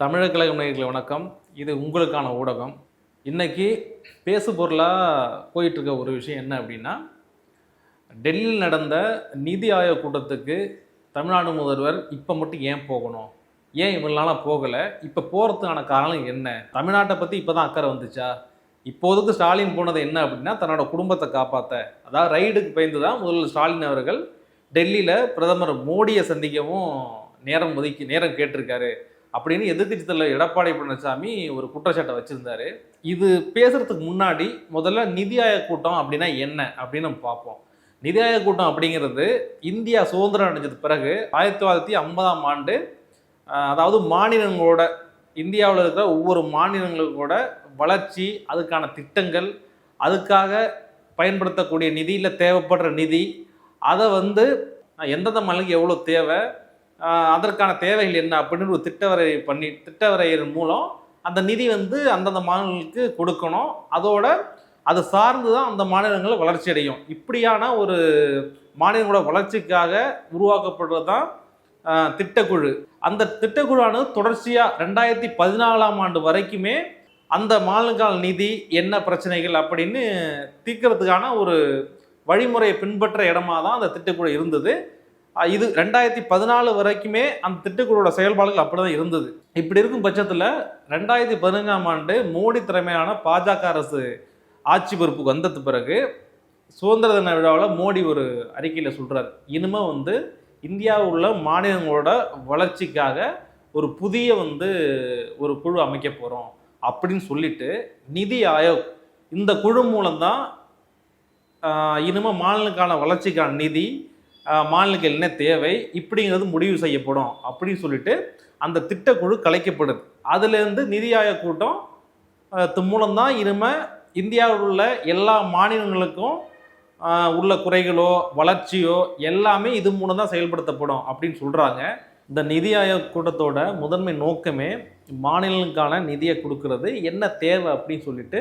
தமிழக கழக நேயர்களே வணக்கம். இது உங்களுக்கான ஊடகம். இன்றைக்கி பேசு பொருளாக போயிட்டுருக்க ஒரு விஷயம் என்ன அப்படின்னா டெல்லியில் நடந்த நிதி ஆயோக் கூட்டத்துக்கு தமிழ்நாடு முதல்வர் இப்போ மட்டும் ஏன் போகணும்? ஏன் இவ்வளோ போகலை? இப்போ போகிறதுக்கான காரணம் என்ன? தமிழ்நாட்டை பற்றி இப்போ தான் அக்கறை வந்துச்சா? இப்போதுக்கு ஸ்டாலின் போனது என்ன அப்படின்னா தன்னோட குடும்பத்தை காப்பாற்ற அதாவது ரைடுக்கு பயந்து தான் முதல்ல ஸ்டாலின் அவர்கள் டெல்லியில் பிரதமர் மோடியை சந்திக்கவும் நேரம் ஒதுக்கி நேரம் கேட்டிருக்காரு. அப்படின்னு எதிர்க்கட்சி எடப்பாடி பழனிசாமி ஒரு குற்றச்சாட்டை வச்சுருந்தாரு. இது பேசுறதுக்கு முன்னாடி முதல்ல நிதி ஆயோக் கூட்டம் அப்படின்னா என்ன அப்படின்னு நம்ம பார்ப்போம். நிதி ஆயோக் கூட்டம் அப்படிங்கிறது இந்தியா சுதந்திரம் அடைஞ்சது பிறகு ஆயிரத்தி தொள்ளாயிரத்தி ஐம்பதாம் ஆண்டு அதாவது மாநிலங்களோட இந்தியாவில் இருக்கிற ஒவ்வொரு மாநிலங்களோட வளர்ச்சி அதுக்கான திட்டங்கள் அதுக்காக பயன்படுத்தக்கூடிய நிதியில் தேவைப்படுற நிதி அதை வந்து எந்தெந்த மாநிலங்களுக்கு எவ்வளோ தேவை அதற்கான தேவைகள் என்ன அப்படின்னு ஒரு திட்டவரை பண்ணி திட்டவரையின் மூலம் அந்த நிதி வந்து அந்தந்த மாநிலங்களுக்கு கொடுக்கணும். அதோட அது சார்ந்து தான் அந்த மாநிலங்கள் வளர்ச்சி அடையும். இப்படியான ஒரு மாநிலங்களோட வளர்ச்சிக்காக உருவாக்கப்படுறது தான் திட்டக்குழு. அந்த திட்டக்குழுவானது தொடர்ச்சியாக ரெண்டாயிரத்தி பதினாலாம் ஆண்டு வரைக்குமே அந்த மாநிலங்கால நிதி என்ன பிரச்சனைகள் அப்படின்னு தீர்க்கறதுக்கான ஒரு வழிமுறையை பின்பற்ற இடமா தான் அந்த திட்டக்குழு இருந்தது. இது ரெண்டாயிரத்தி பதினாலு வரைக்குமே அந்த திட்டக்குழுவோட செயல்பாடுகள் அப்படிதான் இருந்தது. இப்படி இருக்கும் பட்சத்தில் ரெண்டாயிரத்தி பதினஞ்சாம் ஆண்டு மோடி தலைமையான பாஜக அரசு ஆட்சி பொறுப்புக்கு வந்தது பிறகு சுதந்திர தின விழாவில் மோடி ஒரு அறிக்கையில் சொல்கிறார் இனிமே வந்து இந்தியாவில் உள்ள மாநிலங்களோட வளர்ச்சிக்காக ஒரு புதிய வந்து ஒரு குழு அமைக்க போகிறோம் அப்படின்னு சொல்லிட்டு நிதி ஆயோக் இந்த குழு மூலம்தான் இனிமேல் இனிமே மாநிலங்களுக்கான வளர்ச்சிக்கான நிதி மாநிலங்கள் என்ன தேவை? இப்படிங்கிறது முடிவு செய்யப்படும் அப்படின்னு சொல்லிட்டு அந்த திட்டக்குழு கலைக்கப்படுது. அதுலேருந்து நிதி ஆயோக் கூட்டம் மூலம்தான் இனிமே இந்தியாவில் உள்ள எல்லா மாநிலங்களுக்கும் உள்ள குறைகளோ வளர்ச்சியோ எல்லாமே இது மூலம் தான் செயல்படுத்தப்படும் அப்படின்னு சொல்கிறாங்க இந்த நிதி ஆயோக் கூட்டத்தோட முதன்மை நோக்கமே மாநிலங்களுக்கான நிதியை கொடுக்கறது. என்ன தேவை அப்படின்னு சொல்லிட்டு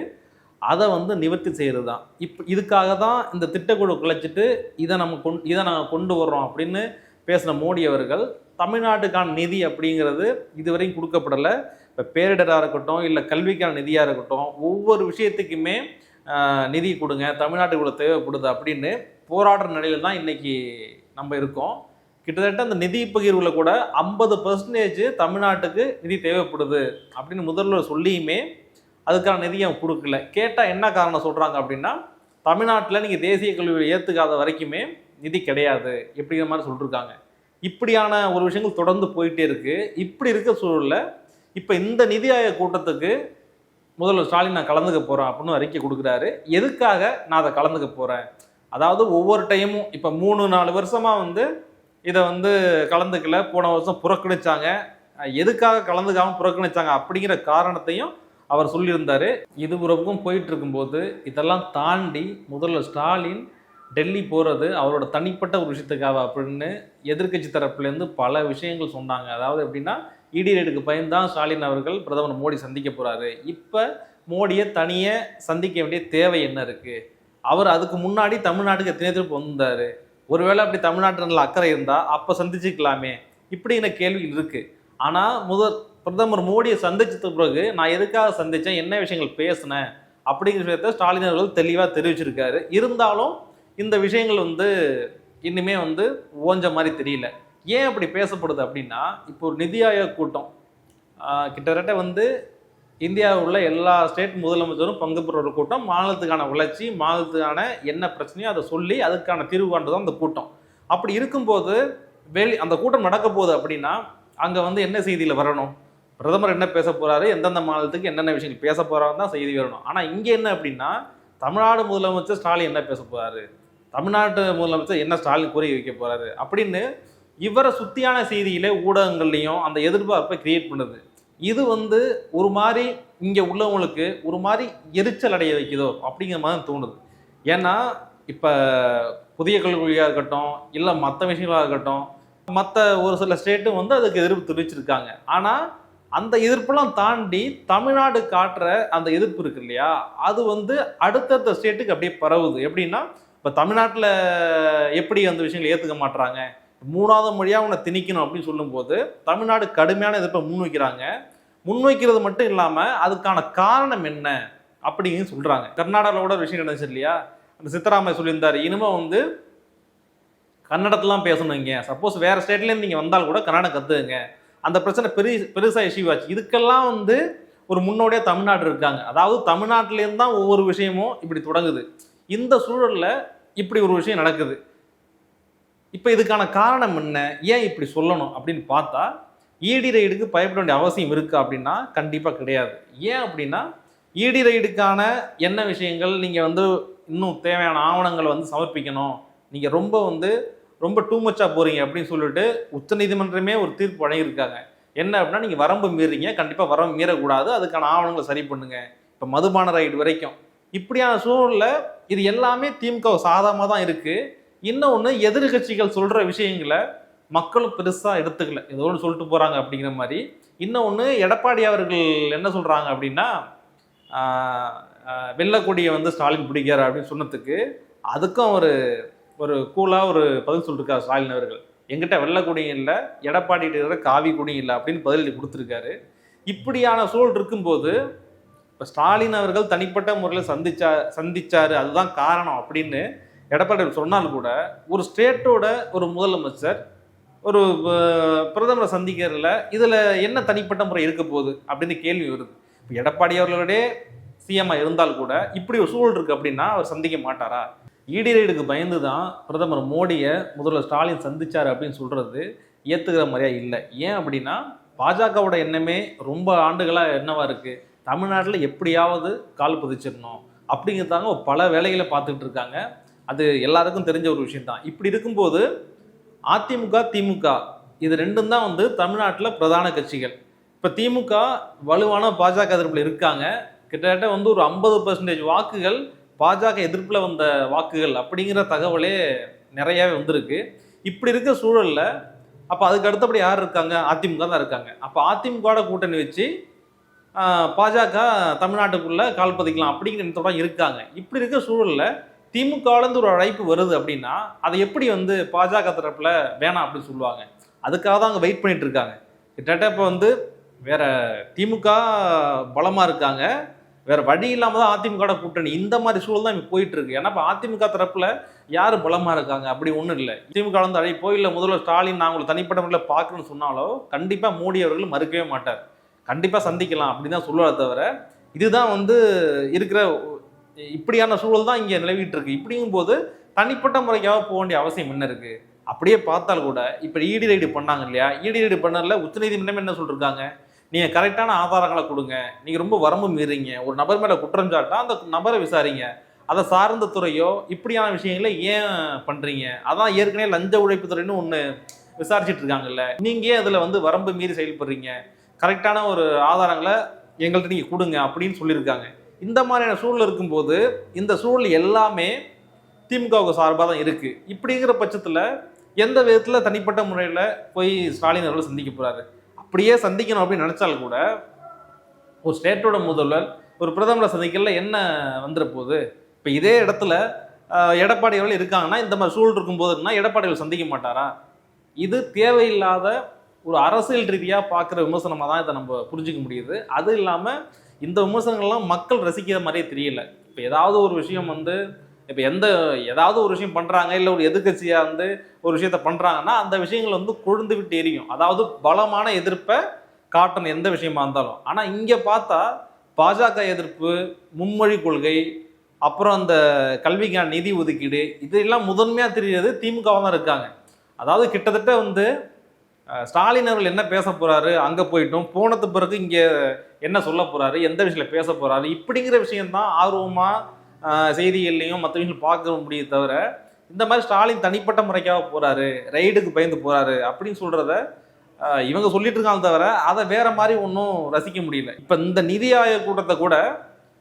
அதை வந்து நிவர்த்தி செய்கிறது தான் இப்போ இதுக்காக தான் இந்த திட்டக்குழு கிளைச்சிட்டு இதை நம்ம கொண் இதை நாங்கள் கொண்டு வர்றோம் அப்படின்னு பேசின மோடி அவர்கள் தமிழ்நாட்டுக்கான நிதி அப்படிங்கிறது இதுவரையும் கொடுக்கப்படலை. இப்போ பேரிடராக இருக்கட்டும் இல்லை கல்விக்கான நிதியாக இருக்கட்டும் ஒவ்வொரு விஷயத்துக்குமே நிதி கொடுங்க தமிழ்நாட்டுக்கு இவ்வளோ தேவைப்படுது அப்படின்னு போராடுற நிலையில் தான் இன்றைக்கி நம்ம இருக்கோம். கிட்டத்தட்ட அந்த நிதி பகிர்வில் கூட ஐம்பது பர்சன்டேஜ் தமிழ்நாட்டுக்கு நிதி தேவைப்படுது அப்படின்னு முதல்வர் சொல்லியுமே அதுக்கான நிதியை கொடுக்கல. கேட்டால் என்ன காரணம் சொல்கிறாங்க அப்படின்னா தமிழ்நாட்டில் நீங்கள் தேசிய கல்வியில் ஏற்றுக்காத வரைக்குமே நிதி கிடையாது இப்படிங்கிற மாதிரி சொல்லியிருக்காங்க இப்படியான ஒரு விஷயங்கள் தொடர்ந்து போயிட்டே இருக்குது இப்படி இருக்க சூழலில் இப்போ இந்த நிதி ஆயோக் கூட்டத்துக்கு முதல்வர் ஸ்டாலின் நான் கலந்துக்க போகிறேன் அப்படின்னு அறிக்கை கொடுக்குறாரு. எதுக்காக நான் அதை கலந்துக்க போகிறேன் அதாவது ஒவ்வொரு டைமும் இப்போ மூணு நாலு வருஷமாக வந்து இதை வந்து கலந்துக்கல. போன வருஷம் புறக்கணிச்சாங்க. எதுக்காக கலந்துக்காமல் புறக்கணிச்சாங்க அப்படிங்கிற காரணத்தையும் அவர் சொல்லியிருந்தார் இது புறப்புக்கும் போயிட்டு இருக்கும்போது இதெல்லாம் தாண்டி முதல்ல ஸ்டாலின் டெல்லி போகிறது அவரோட தனிப்பட்ட ஒரு விஷயத்துக்காக அப்படின்னு எதிர்க்கட்சி தரப்புலேருந்து பல விஷயங்கள் சொன்னாங்க. அதாவது எப்படின்னா இடி ரேடுக்கு பயன்தான் ஸ்டாலின் அவர்கள் பிரதமர் மோடி சந்திக்க போகிறாரு இப்போ மோடியை தனியே சந்திக்க வேண்டிய தேவை என்ன இருக்குது அவர் அதுக்கு முன்னாடி தமிழ்நாட்டுக்கு எத்தனை திருப்பி வந்தார்? ஒருவேளை அப்படி தமிழ்நாட்டு நல்ல அக்கறை இருந்தால் அப்போ சந்திச்சுக்கலாமே. இப்படிங்கிற கேள்வி இருக்குது ஆனால் முதல் பிரதமர் மோடியை சந்திச்சது பிறகு நான் எதுக்காக சந்தித்தேன் என்ன விஷயங்கள் பேசினேன் அப்படிங்கிற விஷயத்த ஸ்டாலின் அவர்கள் தெளிவாக தெரிவிச்சிருக்காரு. இருந்தாலும் இந்த விஷயங்கள் வந்து இன்னுமே வந்து ஓஞ்ச மாதிரி தெரியல. ஏன் அப்படி பேசப்படுது அப்படின்னா இப்போ ஒரு நிதி ஆயோக் கூட்டம் கிட்டத்தட்ட வந்து இந்தியாவில் உள்ள எல்லா ஸ்டேட் முதலமைச்சரும் பங்கு பெற ஒரு கூட்டம் மாநிலத்துக்கான வளர்ச்சி மாநிலத்துக்கான என்ன பிரச்சனையோ அதை சொல்லி அதுக்கான தீர்வு காண்றது தான் அந்த கூட்டம். அப்படி இருக்கும்போது வெளி அந்த கூட்டம் நடக்க போகுது அப்படின்னா அங்கே வந்து என்ன செய்தியில் வரணும்? பிரதமர் என்ன பேச போகிறாரு எந்தெந்த மாநிலத்துக்கு என்னென்ன விஷயங்கள் பேச போறாருன்னு தான் செய்தி வரணும். ஆனால் இங்கே என்ன அப்படின்னா தமிழ்நாடு முதலமைச்சர் ஸ்டாலின் என்ன பேச போகிறாரு தமிழ்நாட்டு முதலமைச்சர் என்ன ஸ்டாலின் கூறி வைக்க போகிறாரு அப்படின்னு இவரை சுத்தியான செய்தியிலே ஊடகங்கள்லையும் அந்த எதிர்பார்ப்பை கிரியேட் பண்ணுது. இது வந்து ஒரு மாதிரி இங்கே உள்ளவங்களுக்கு ஒரு மாதிரி எரிச்சல் அடைய வைக்குதோ அப்படிங்கிற மாதிரி தோணுது. ஏன்னா இப்போ புதிய கல்லூரியாக இருக்கட்டும் இல்லை மற்ற விஷயங்களாக இருக்கட்டும் மற்ற ஒரு சில ஸ்டேட்டும் வந்து அதுக்கு எதிர்ப்பு தெரிவிச்சிருக்காங்க. ஆனால் அந்த எதிர்ப்பெல்லாம் தாண்டி தமிழ்நாடு காட்டுற அந்த எதிர்ப்பு இருக்கு இல்லையா? அது வந்து அடுத்தடுத்த ஸ்டேட்டுக்கு அப்படியே பரவுது. எப்படின்னா இப்போ தமிழ்நாட்டில் எப்படி அந்த விஷயங்களை ஏற்றுக்க மாட்றாங்க? மூணாவது மொழியாக அவனை திணிக்கணும் அப்படின்னு சொல்லும்போது தமிழ்நாடு கடுமையான எதிர்ப்பை முன்வைக்கிறாங்க. முன்வைக்கிறது மட்டும் இல்லாமல் அதுக்கான காரணம் என்ன அப்படின்னு சொல்கிறாங்க கர்நாடகாவில் கூட ஒரு விஷயம் நடந்துச்சு இல்லையா? அந்த சித்தராமையா சொல்லியிருந்தார் இனிமே வந்து கன்னடத்துலாம் பேசணுங்க சப்போஸ் வேறு ஸ்டேட்லேருந்து நீங்கள் வந்தால் கூட கன்னடம் கற்றுக்குங்க அந்த பிரச்சனை பெரிய பெருசாக இஷ்யூ ஆச்சு இதுக்கெல்லாம் வந்து ஒரு முன்னோடியாக தமிழ்நாடு இருக்காங்க. அதாவது தமிழ்நாட்டிலேருந்து தான் ஒவ்வொரு விஷயமும் இப்படி தொடங்குது. இந்த சூழலில் இப்படி ஒரு விஷயம் நடக்குது. இப்போ இதுக்கான காரணம் என்ன? ஏன் இப்படி சொல்லணும் அப்படின்னு பார்த்தா இடி ரைடுக்கு பயப்பட வேண்டிய அவசியம் இருக்குது அப்படின்னா கண்டிப்பாக கிடையாது. ஏன் அப்படின்னா இடி ரைடுக்கான என்ன விஷயங்கள் நீங்கள் வந்து இன்னும் தேவையான ஆவணங்களை வந்து சமர்ப்பிக்கணும். நீங்கள் ரொம்ப வந்து ரொம்ப டூ மச்சாக போகிறீங்க அப்படின்னு சொல்லிட்டு உச்சநீதிமன்றமே ஒரு தீர்ப்பு வழங்கியிருக்காங்க. என்ன அப்படின்னா நீங்கள் வரம்பு மீறீங்க. கண்டிப்பாக வரம்பு மீறக்கூடாது. அதுக்கான ஆவணங்களை சரி பண்ணுங்க. இப்போ மதுபான ரைடு வரைக்கும். இப்படியான சூழலில் இது எல்லாமே திமுக சாதகமாக தான் இருக்குது இன்னொன்று எதிர்கட்சிகள் சொல்கிற விஷயங்களை மக்களும் பெருசாக எடுத்துக்கல. ஏதோ ஒன்று சொல்லிட்டு போகிறாங்க அப்படிங்கிற மாதிரி. இன்னொன்று எடப்பாடி அவர்கள் என்ன சொல்கிறாங்க அப்படின்னா வெள்ளக்கொடியை வந்து ஸ்டாலின் பிடிக்கிறார் அப்படின்னு சொன்னதுக்கு அதுக்கும் ஒரு ஒரு கூலாக ஒரு பதில் சொல்லியிருக்காரு ஸ்டாலின் அவர்கள். எங்கிட்ட வெள்ளக்குடியும் இல்லை எடப்பாடிட்டு இருக்கிற காவி குடியும் இல்லை அப்படின்னு பதில் கொடுத்துருக்காரு. இப்படியான சூழல் இருக்கும்போது இப்போ ஸ்டாலின் அவர்கள் தனிப்பட்ட முறையில் சந்திச்சா சந்திச்சாரு அதுதான் காரணம் அப்படின்னு எடப்பாடி சொன்னாலும் கூட ஒரு ஸ்டேட்டோட ஒரு முதலமைச்சர் ஒரு பிரதமரை சந்திக்கிறதுல இதில் என்ன தனிப்பட்ட முறை இருக்க போகுது அப்படின்னு கேள்வி வருது. இப்போ எடப்பாடி அவர்களுடைய சிஎம்மாக இருந்தால் கூட இப்படி ஒரு சூழல் இருக்குது அப்படின்னா அவர் சந்திக்க மாட்டாரா? இடி ரைடுக்கு பயந்து தான் பிரதமர் மோடியை முதல்வர் ஸ்டாலின் சந்திச்சார் அப்படின்னு சொல்கிறது ஏற்றுக்கிற மாதிரியா இல்லை. ஏன் அப்படின்னா பாஜகவோட எண்ணமே ரொம்ப ஆண்டுகளாக என்னவாக இருக்குது தமிழ்நாட்டில் எப்படியாவது கால் பதிச்சிடணும். அப்படிங்கிறதாங்க பல வேலைகளை பார்த்துக்கிட்டு இருக்காங்க. அது எல்லாருக்கும் தெரிஞ்ச ஒரு விஷயம் தான் இப்படி இருக்கும்போது அதிமுக திமுக இது ரெண்டும் தான் வந்து தமிழ்நாட்டில் பிரதான கட்சிகள். இப்போ திமுக வலுவான பாஜக எதிர்ப்பில் இருக்காங்க. கிட்டத்தட்ட வந்து ஒரு ஐம்பது பர்சன்டேஜ் வாக்குகள் பாஜக எதிர்ப்பில் வந்த வாக்குகள் அப்படிங்கிற தகவலே நிறையாவே வந்திருக்கு. இப்படி இருக்க சூழலில் அப்போ அதுக்கு அடுத்தபடி யார் இருக்காங்க? அதிமுக தான் இருக்காங்க. அப்போ அதிமுகவோட கூட்டணி வச்சு பாஜக தமிழ்நாட்டுக்குள்ளே கால் பதிக்கலாம் அப்படிங்கிற எண்ணத்தோட இருக்காங்க. இப்படி இருக்க சூழலில் திமுகலேருந்து ஒரு அழைப்பு வருது அப்படின்னா அதை எப்படி வந்து பாஜக தரப்பில் வேணாம் அப்படின்னு சொல்லுவாங்க. அதுக்காக தான் அங்கே வெயிட் பண்ணிட்டு இருக்காங்க. கிட்டத்தட்ட இப்போ வந்து வேற திமுக பலமாக இருக்காங்க. வேற வழி இல்லாமல் தான் அதிமுக கூட்டணி. இந்த மாதிரி சூழல் தான் இப்போ போயிட்டு இருக்கு. ஏன்னா இப்போ அதிமுக தரப்பில் யார் பலமாக இருக்காங்க? அப்படி ஒன்றும் இல்லை. திமுக வந்து அழைப்போ இல்லை முதல்வர் ஸ்டாலின் நான் உங்களை தனிப்பட்ட முறையில் பார்க்கணும்னு சொன்னாலோ கண்டிப்பாக மோடி அவர்கள் மறுக்கவே மாட்டார். கண்டிப்பாக சந்திக்கலாம் அப்படின்னு தான் சொல்லுவார் தவிர இதுதான் வந்து இருக்கிற இப்படியான சூழல் தான் இங்கே நிலவிட்டு இருக்கு. இப்படிங்கும்போது தனிப்பட்ட முறைக்காக போக வேண்டிய அவசியம் என்ன இருக்கு? அப்படியே பார்த்தால் கூட இப்போ இடி ரைடு பண்ணாங்க இல்லையா? இடி ரைடு பண்ணதில் உச்சநீதிமன்றம் என்ன சொல்லிருக்காங்க? நீங்கள் கரெக்டான ஆதாரங்களை கொடுங்க. நீங்கள் ரொம்ப வரம்பு மீறீங்க. ஒரு நபர் மேலே குற்றம் சாட்டா அந்த நபரை விசாரிங்க. அதை சார்ந்த துறையோ இப்படியான விஷயங்களை ஏன் பண்ணுறீங்க அதான் ஏற்கனவே லஞ்ச உழைப்பு துறைன்னு ஒன்று விசாரிச்சுட்டு இருக்காங்கல்ல. நீங்கள் ஏன் அதில் வந்து வரம்பு மீறி செயல்படுறீங்க? கரெக்டான ஒரு ஆதாரங்களை எங்கள்கிட்ட நீங்கள் கொடுங்க அப்படின்னு சொல்லியிருக்காங்க. இந்த மாதிரியான சூழல் இருக்கும்போது இந்த சூழல் எல்லாமே திமுகவுக்கு சார்பாக தான் இருக்குது இப்படிங்கிற பட்சத்தில் எந்த விதத்தில் தனிப்பட்ட முறையில் போய் ஸ்டாலின் அவர்கள் சந்திக்க போகிறாரு அப்படியே சந்திக்கணும் அப்படின்னு நினச்சாலும் கூட ஒரு ஸ்டேட்டோட முதல்வர் ஒரு பிரதமரை சந்திக்கல என்ன வந்துட போகுது இப்போ இதே இடத்துல எடப்பாடிகள் எடப்பாடி அவர்கள் இருக்காங்கன்னா இந்த மாதிரி சூழல் இருக்கும்போதுன்னா எடப்பாடி அவர்கள் சந்திக்க மாட்டாரா? இது தேவையில்லாத ஒரு அரசியல் ரீதியாக பார்க்குற விமர்சனமாக தான் இதை நம்ம புரிஞ்சிக்க முடியுது. அது இல்லாமல் இந்த விமர்சனங்கள்லாம் மக்கள் ரசிக்கிற மாதிரியே தெரியல. இப்போ ஏதாவது ஒரு விஷயம் வந்து இப்போ எந்த ஏதாவது ஒரு விஷயம் பண்ணுறாங்க இல்லை ஒரு எதிர்க்கட்சியாக வந்து ஒரு விஷயத்த பண்ணுறாங்கன்னா அந்த விஷயங்கள் வந்து கொழுந்து விட்டு எரியும். அதாவது பலமான எதிர்ப்பை காட்டணும் எந்த விஷயமா இருந்தாலும். ஆனால் இங்கே பார்த்தா பாஜக எதிர்ப்பு மும்மொழி கொள்கை அப்புறம் அந்த கல்விக்கான நிதி ஒதுக்கீடு இதெல்லாம் முதன்மையாக தெரியுது திமுகவாக தான் இருக்காங்க. அதாவது கிட்டத்தட்ட வந்து ஸ்டாலின் அவர்கள் என்ன பேச போகிறாரு அங்கே போயிட்டோம். போனது பிறகு இங்கே என்ன சொல்ல போகிறாரு எந்த விஷயத்தில் பேச போகிறாரு இப்படிங்கிற விஷயம்தான் ஆர்வமாக செய்திகள்லையும் மற்ற பார்க்க முடியுது தவிர இந்த மாதிரி ஸ்டாலின் தனிப்பட்ட முறைக்காக போகிறாரு ரைடுக்கு பயந்து போகிறாரு அப்படின்னு சொல்கிறத இவங்க சொல்லிட்டு இருக்காங்க தவிர அதை வேற மாதிரி ஒன்றும் ரசிக்க முடியல. இப்போ இந்த நிதி ஆயோக் கூட்டத்தை கூட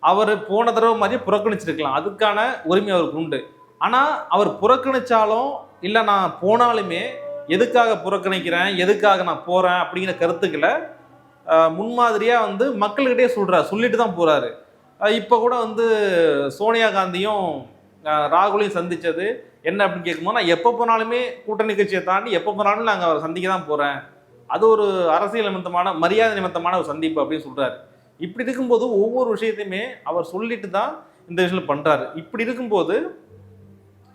அவர் போன தடவை மாதிரி புறக்கணிச்சிருக்கலாம். அதுக்கான உரிமை அவருக்கு உண்டு. ஆனால் அவர் புறக்கணிச்சாலும் இல்லை நான் போனாலுமே எதுக்காக புறக்கணிக்கிறேன் எதுக்காக நான் போகிறேன் அப்படிங்கிற கருத்துக்களை முன்மாதிரியாக வந்து மக்கள்கிட்டே சொல்கிறார் சொல்லிட்டு தான் போகிறாரு இப்போ கூட வந்து சோனியா காந்தியும் ராகுலையும் சந்தித்தது என்ன அப்படின்னு கேட்கும்போது நான் எப்போ போனாலுமே கூட்டணி கட்சியை தாண்டி எப்போ போனாலும் நாங்கள் அவரை சந்திக்க தான் போகிறேன் அது ஒரு அரசியல் நிமித்தமான மரியாதை நிமித்தமான ஒரு சந்திப்பு அப்படின்னு சொல்கிறார் இப்படி இருக்கும்போது ஒவ்வொரு விஷயத்தையுமே அவர் சொல்லிட்டு தான் இந்த விஷயம் பண்ணுறாரு இப்படி இருக்கும்போது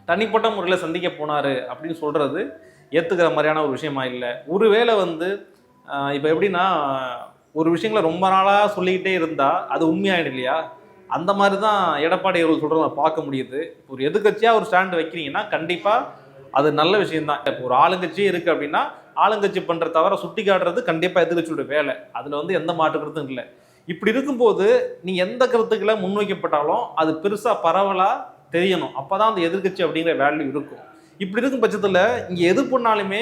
தனிப்பட்ட முறையில் சந்திக்க போனாரு அப்படின்னு சொல்கிறது ஏற்றுக்கிற மாதிரியான ஒரு விஷயமா இல்லை. ஒருவேளை வந்து இப்போ எப்படின்னா ஒரு விஷயங்களை ரொம்ப நாளாக சொல்லிக்கிட்டே இருந்தால் அது உண்மையாயிடும் இல்லையா? அந்த மாதிரி தான் எடப்பாடி அவர்கள் சொல்கிறத பார்க்க முடியுது. ஒரு எதிர்க்கட்சியாக ஒரு ஸ்டாண்ட் வைக்கிறீங்கன்னா கண்டிப்பாக அது நல்ல விஷயம்தான். இப்போ ஒரு ஆளுங்கட்சியே இருக்குது அப்படின்னா ஆளுங்கட்சி பண்ணுற தவிர சுட்டி காட்டுறது கண்டிப்பாக எதிர்க்கட்சியோட வேலை. அதில் வந்து எந்த மாற்று கருத்தும் இல்லை. இப்படி இருக்கும்போது நீ எந்த கருத்துக்களை முன்வைக்கப்பட்டாலும் அது பெருசாக பரவலாக தெரியணும். அப்போ தான் அந்த எதிர்க்கட்சி அப்படிங்கிற வேல்யூ இருக்கும். இப்படி இருக்கும் பட்சத்தில் இங்கே எது பண்ணாலுமே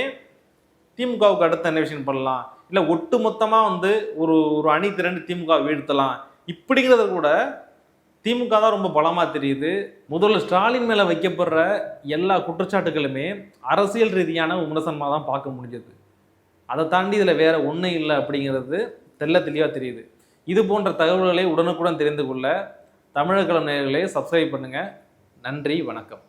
திமுகவுக்கு அடுத்து என்ன விஷயம் பண்ணலாம்? இல்லை ஒட்டு மொத்தமாக வந்து ஒரு ஒரு அணி திரண்டு திமுக வீழ்த்தலாம். இப்படிங்கிறத கூட திமுக தான் ரொம்ப பலமாக தெரியுது. முதல்ல ஸ்டாலின் மேலே வைக்கப்படுற எல்லா குற்றச்சாட்டுகளுமே அரசியல் ரீதியான விமர்சனமாக தான் பார்க்க முடிஞ்சது. அதை தாண்டி இதில் வேற ஒன்றும் இல்லை அப்படிங்கிறது தெல்ல தெளிவாக தெரியுது. இது போன்ற தகவல்களை உடனுக்குடன் தெரிந்து கொள்ள தமிழக நேர்களை சப்ஸ்கிரைப் பண்ணுங்கள் நன்றி வணக்கம்.